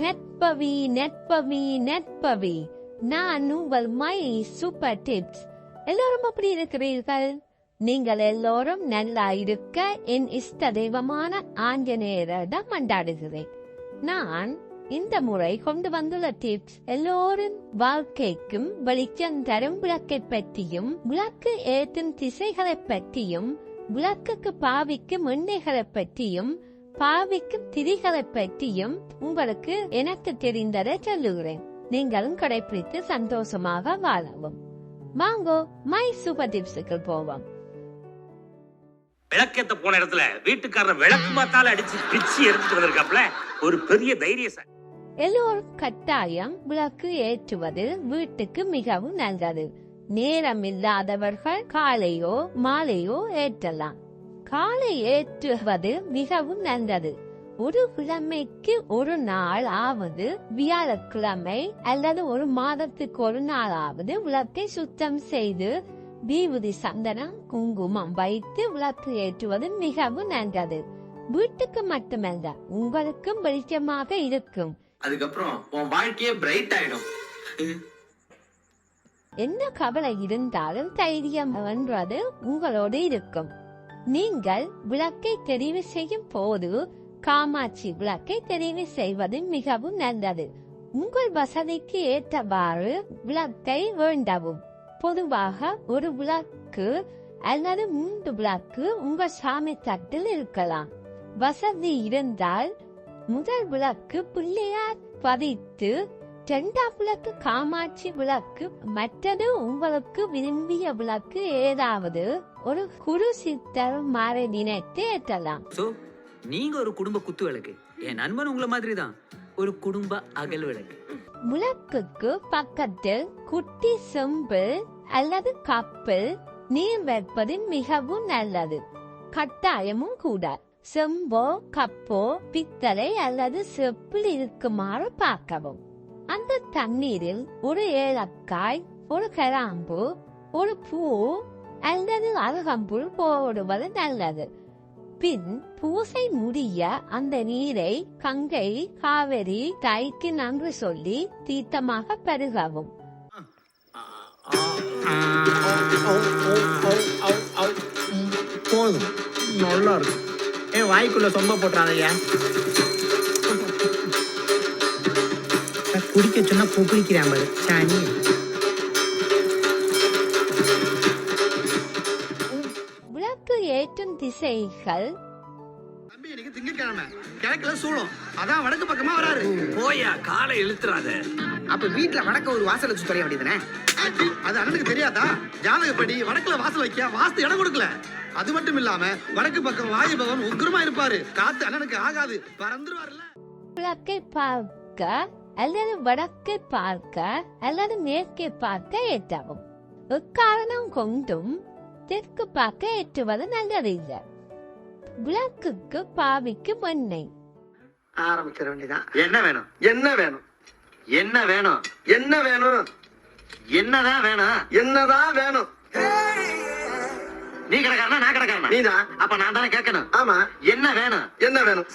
நெற்பவி நெட்பவி நெட்பவி நான் உங்கள் my super tips எல்லோரும் அப்படி இருக்கிறீர்கள் நீங்கள் எல்லோரும் நல்லா இருக்க என் இஷ்ட தெய்வமான ஆஞ்சநேயரிடம் மண்டாடுகிறேன் நான் இந்த முறை கொண்டு வந்துள்ள டிப்ஸ் எல்லோரும் வாழ்க்கைக்கும் வெளிச்சம் தரும் விளக்கை பற்றியும் விளக்கு ஏற்றும் திசைகளை பற்றியும் விளக்குக்கு பாவிக்கும் எண்ணெய்களை பற்றியும் பாவிக்கும் திரிகளை பற்றியும் உங்களுக்கு எனக்கு தெரிந்ததை சொல்லுகிறேன். நீங்களும் கடைபிடித்து சந்தோஷமாக வாழவும். வாங்கோ மை சூப்பர் டிப்ஸுக்கு போவோம். விளக்கேத்த போன இடத்துல வீட்டுக்காரர் விளக்கு மாத்தால அடிச்சு பிச்சு எடுத்துட்டு வந்திருக்காப்ல ஒரு பெரிய தைரியசாலி எல்லோரும் கட்டாயம் விளக்கு ஏற்றுவது வீட்டுக்கு மிகவும் நல்லது. நேரம் இல்லாதவர்கள் காலையோ மாலையோ ஏற்றலாம். காலை ஏற்றுவது மிகவும் நல்லது ஒரு கிழமைக்கு ஒரு நாள் ஆவது வியாழக்கிழமை அல்லது ஒரு மாதத்துக்கு ஒரு நாள் ஆவது விளக்கை சுத்தம் செய்து விபூதி சந்தனம் குங்குமம் வைத்து விளக்கு ஏற்றுவது மிகவும் நல்லது வீட்டுக்கு மட்டுமல்ல உங்களுக்கும் வெளிச்சமாக இருக்கும். அதுக்கப்புறம் உன் வாழ்க்கையே பிரைட் ஆயிடும். என்ன கவலை இருந்தாலும் தைரியம் என்றது உங்களோடு இருக்கும். நீங்கள் விளக்கை தெரிவு செய்யும் போது காமாட்சி விளக்கை தெரிவு செய்வது மிகவும் நல்லது. உங்கள் வசதிக்கு ஏற்றவாறு விளக்கை வேண்டவும். பொதுவாக ஒரு விளக்கு அல்லது மூன்று விளக்கு உங்கள் சாமி தட்டில் இருக்கலாம். வசதி இருந்தால் முதல் விளக்கு பிள்ளையார் பதித்து இரண்டாம் விளக்கு காமாட்சி விளக்கு மற்றது உங்களுக்கு விரும்பிய விளக்கு ஏதாவது? ஒரு குரு சித்தர் மாற நினைத்து ஏற்றலாம். நீங்க ஒரு குடும்ப குத்து விளக்கு. என் நண்பன் உங்களை மாதிரி தான் ஒரு குடும்ப அகல் விளக்கு. விளக்குக்கு பக்கத்தில் குட்டி செம்பு அல்லது கப்பில் நீர் வைப்பது மிகவும் நல்லது. கட்டாயமும் கூட. செம்போ கப்போ பித்தளை அல்லது செப்பில் இருக்குமாறு பார்க்கவும். அந்த தண்ணீரில் ஒரு ஏலக்காய் ஒரு கிராம்பு ஒரு பூ அல்லது அருகம்புல் போடுவது நல்லது. பின் பூசை முடிய அந்த நீரை கங்கை காவிரி தாய்க்கு நன்று சொல்லி தீர்த்தமாக பருகவும். போதும். நல்லா இருக்கு ஏ வாய்க்குள்ள சொம்ப போட்டுறாதையா குடிக்க சொன்னா குடிக்கிறேன் பாரு. சாணி விளக்கு ஏற்றும் திசைகள். தம்பி இன்னைக்கு திங்கட்கிழமை. கிழக்குல சூளம். அதான் வடக்கு பக்கமா வராரு. போயா காலை இழுத்துறாத. அப்ப வீட்டுல வடக்க ஒரு வாசல சுத்தறிய வேண்டியதுனே அது அண்ணனுக்கு தெரியாதா? ஜாதகப்படி வடக்குல வாசல் வைக்க வாஸ்து இடம் கொடுக்கல. அது மட்டும் இல்லாம வடக்கு பக்கம் வாயு பகவான் உக்கிரமா இருப்பாரு. காத்து அண்ணனுக்கு ஆகாது. பறந்துருவாருல்ல. விளக்கை பார்க்க அல்லது வடக்கை பார்க்க அல்லது மேற்கை பார்க்க ஏற்றவும் எக்காரணம் கொண்டும் தெற்கு பார்க்க ஏற்றுவது நல்லதில்லை விளக்குக்கு பாவிக்கும் எண்ணெய் ஆரம்பிச்சிட வேண்டியதான் என்ன வேணும் என்ன வேணும் என்ன வேணும் என்ன வேணும் என்னதான் வேணும் என்னதான் வேணும் நீ கிடக்காரனா நான் கிடக்காரனா நீதான் அப்ப நான் தானே கேட்கணும் ஆமா என்ன வேணும் என்ன வேணும்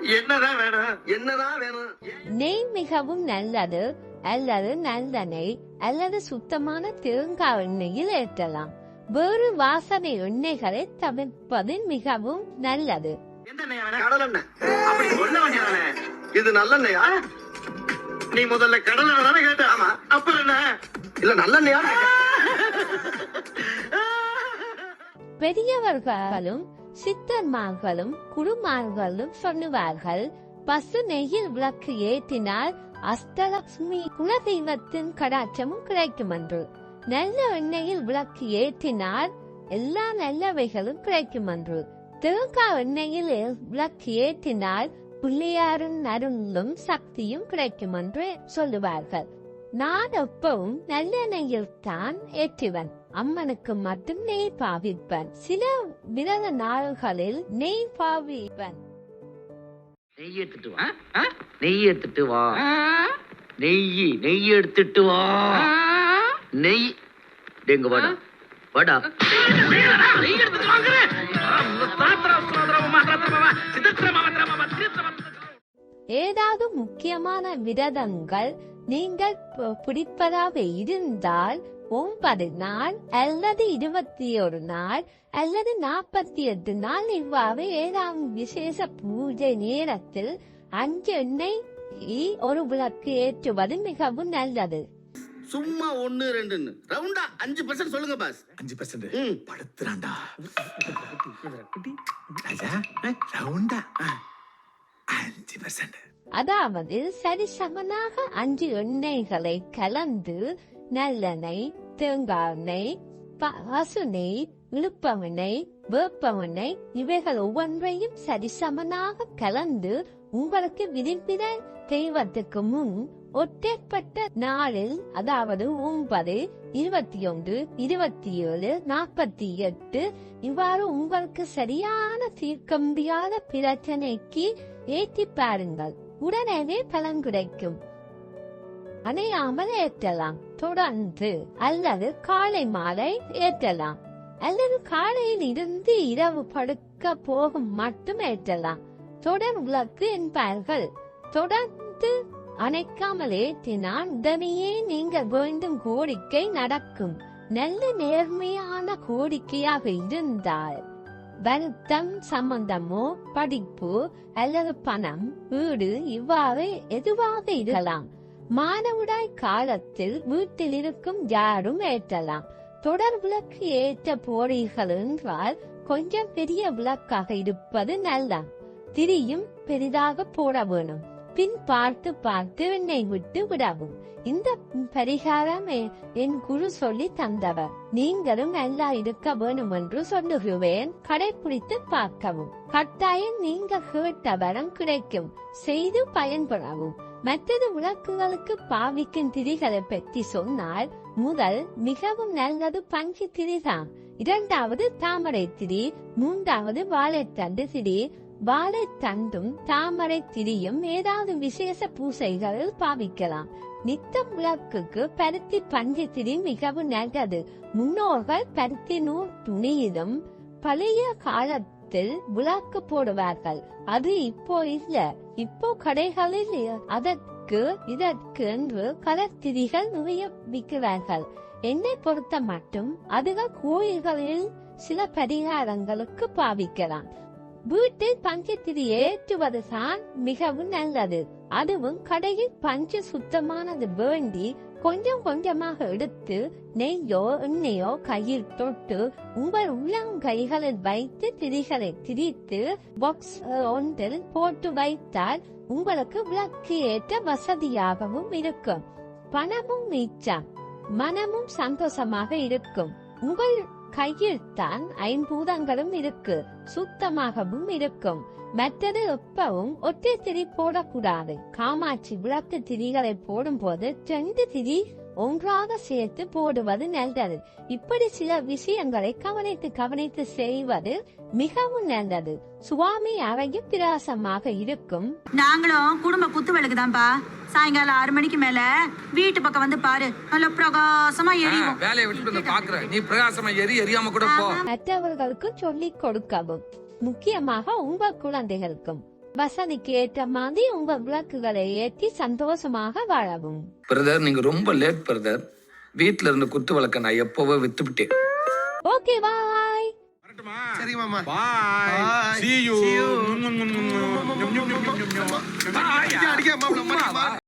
என்னதான் வேணும்? என்னதான் வேணும்? நெய் மிகவும் நல்லது அல்லது நல்லெண்ணெய் அல்லது சுத்தமான தேங்காய் எண்ணெயில் ஏற்றலாம். வேறு வாசனை எண்ணெய்களை தவிர்ப்பது மிகவும் நல்லது. இது நல்லெண்ணெயா நீ முதல்ல கடலை தானே கேட்ட. ஆமா. அப்புறம் என்ன? இல்ல நல்லெண்ணெயா பெரியவர்களும் சித்தர்மார்களும் குருமார்களும் சொல்லுவார்கள் பசு நெய்யில் விளக்கு ஏற்றினால் அஸ்தலக்ஷ்மி குலதெய்வத்தின் கடாட்சமும் கிடைக்கும் என்று நல்ல எண்ணெயில் விளக்கு ஏற்றினால் எல்லா நல்லவைகளும் கிடைக்கும் என்று தேங்காய் எண்ணெயில் விளக்கு ஏற்றினால் பிள்ளையாரின் அருளும் சக்தியும் கிடைக்கும் என்று சொல்லுவார்கள். நான் எப்பவும் நல்லெண்ணெயில் தான் ஏற்றுவன். அம்மனுக்கு மட்டும் நெய் பாவிப்பன். சில விரத நாள்களில் நெய் பாவிப்பன். நெய் எடுத்துட்டு வா. நெய் எடுத்துட்டு வா. நெய் நெய் எடுத்துட்டு வா. நெய். டேங்க வாடா. வாடா. நெய் எடுத்துட்டு வாங்குறேன் ஏதாவது முக்கியமான விரதங்கள் நீங்கள் பிடிப்பதாக இருந்தால் ஒன்பது நாள் அல்லது இருபத்தி ஒரு நாள் அல்லது நாற்பத்தி எட்டு நாள் இவ்வாறு ஏதாவது விசேஷ பூஜை நேரத்தில் அஞ்சு எண்ணெய் ஒரு விளக்கு ஏற்றுவது மிகவும் நல்லது. சும்மா ஒண்ணு ரெண்டுன்னு. ரவுண்டா அஞ்சு பர்சன்ட் சொல்லுங்க பாஸ் அஞ்சு பர்சன்ட். படுத்துறான்டா. ராஜா ரவுண்டா. அஞ்சு பர்சன்ட் அதாவது சரிசமனாக அஞ்சு எண்ணெய்களை கலந்து நல்லெண்ணெய் தேங்காய் எண்ணெய் ப- பசுநெய் இழுப்பவெண்ணெய் வேப்பவெண்ணெய் இவைகள் ஒவ்வொன்றையும் சரிசமனாக கலந்து உங்களுக்கு விரும்பின தெய்வத்துக்கு முன் ஒற்றைப்பட்ட நாளில் அதாவது ஒன்பது இருபத்தி ஒன்று இருபத்தி ஏழு நாற்பத்தி எட்டு இவ்வாறு உங்களுக்கு சரியான தீர்க்க முடியாத பிரச்சனைக்கு ஏற்றி பாருங்கள். உடனே பலன் கிடைக்கும். அணையாமல் ஏற்றலாம். தொடர்ந்து அல்லது காலை மாலை ஏற்றலாம். அல்லது காலையில் இருந்து இரவு படுக்க போகும் மட்டும் ஏற்றலாம். தொடர் உலக்கு என்பார்கள். தொடர்ந்து அணைக்காமல் ஏற்றினால் உடனேயே நீங்கள் வேண்டும் கோரிக்கை நடக்கும். நல்ல நேர்மையான கோரிக்கையாக இருந்தால். வருத்தம் சம்பந்தமோ படிப்பு அல்லது பணம் வீடு இவ்வாறு எதுவாக இருக்கலாம். மாதவிடாய் காலத்தில் வீட்டில் இருக்கும் யாரும் ஏற்றலாம். தொடர் விளக்கு ஏற்ற போறீர்கள் என்றால் கொஞ்சம் பெரிய விளக்காக இருப்பது நல்ல திரியும் பெரிதாக போட வேணும். பின் பார்த்து பார்த்து என்னை விட்டு விடவும். இந்த பரிகாரம் என் குரு சொல்லி தந்தவர். நீங்களும் நல்லா இருக்க வேணும் என்று சொல்லுகிறேன். கடைபிடித்து பார்க்கவும். கட்டாயம் நீங்க கேட்ட வரம் கிடைக்கும். செய்து பயன்பெறவும் மற்றது விளக்குகளுக்கு பாவிக்கும் திரிகளை பற்றி சொன்னால் முதல் மிகவும் நல்லது பஞ்சு திரிதான் இரண்டாவது தாமரை திரி மூன்றாவது வாழைத்தண்டு திரி வாழைத்தண்டும் தாமரை திரியும் ஏதாவது விசேஷ பூசைகளில் பாவிக்கலாம். நித்தம் விளக்குக்கு பருத்தி பஞ்சு திரி மிகவும் நல்லது. முன்னோர்கள் பருத்தி நூல் துணியிலும் பழைய காலத்தில் விளக்கு போடுவார்கள். அது இப்போ இல்ல. இப்போ கடைகளில் அதற்கு இதற்கு என்று கலர் திரிகள் நிறைய விற்கிறார்கள் என்னை பொறுத்த மட்டும் அதுகள் கோயில்களில் சில பரிகாரங்களுக்கு பாவிக்கலாம். வீட்டில் பஞ்சத்திரி ஏற்றுவதுதான் மிகவும் நல்லது. அதுவும் கடையில் பஞ்சு சுத்தமானது வேண்டி கொஞ்சம் கொஞ்சமாக எடுத்து நெய்யோ எண்ணெயோ கையில் தொட்டு உங்கள் உள்ளங்கைகளில் வைத்து திரிகளை திரித்து பாக்ஸ் ஒன்றில் போட்டு வைத்தால் உங்களுக்கு விளக்கு ஏற்ற வசதியாகவும் இருக்கும். பணமும் மிச்சம். மனமும் சந்தோஷமாக இருக்கும். உங்கள் கையில் தான் ஐம்பூதங்களும் இருக்கு. சுத்தமாகவும் இருக்கும். மற்றது எப்பவும் ஒற்றை திரி போடக்கூடாது. காமாட்சி விளக்கு திரிகளை போடும்போது ரெண்டு திரி ஒன்றாக சேர்த்து போடுவது நல்லது. இப்படி சில விஷயங்களை கவனித்து கவனித்து செய்வது மிகவும் நல்லது. சுவாமி அறையும் பிரகாசமாக இருக்கும். நாங்களும் குடும்ப குத்து விளக்கு தான்ப்பா சாயங்காலம் ஆறு மணிக்கு மேல வீட்டு பக்கம் வந்து பாரு. நல்ல பிரகாசமா எரியும். வேலையை விட்டுட்டு வந்து பாக்குறேன் நீ பிரகாசமா எரி எரியாம கூட போ. மற்றவர்களுக்கு சொல்லிக் கொடுக்கவும். முக்கியமாக உங்கள் குழந்தைகளுக்கும். வசதிக்கு ஏற்ற மாதிரி உங்கள் விளக்குகளை ஏற்றி சந்தோஷமாக வாழவும். பிரதர் நீங்க ரொம்ப லேட் பிரதர். வீட்ல இருந்த குத்து விளக்க நான் எப்பவோ வித்து விட்டேன். Okay bye. சரி மாமா. Bye see you. அடிக்க மாப்பிள, மடிக்க,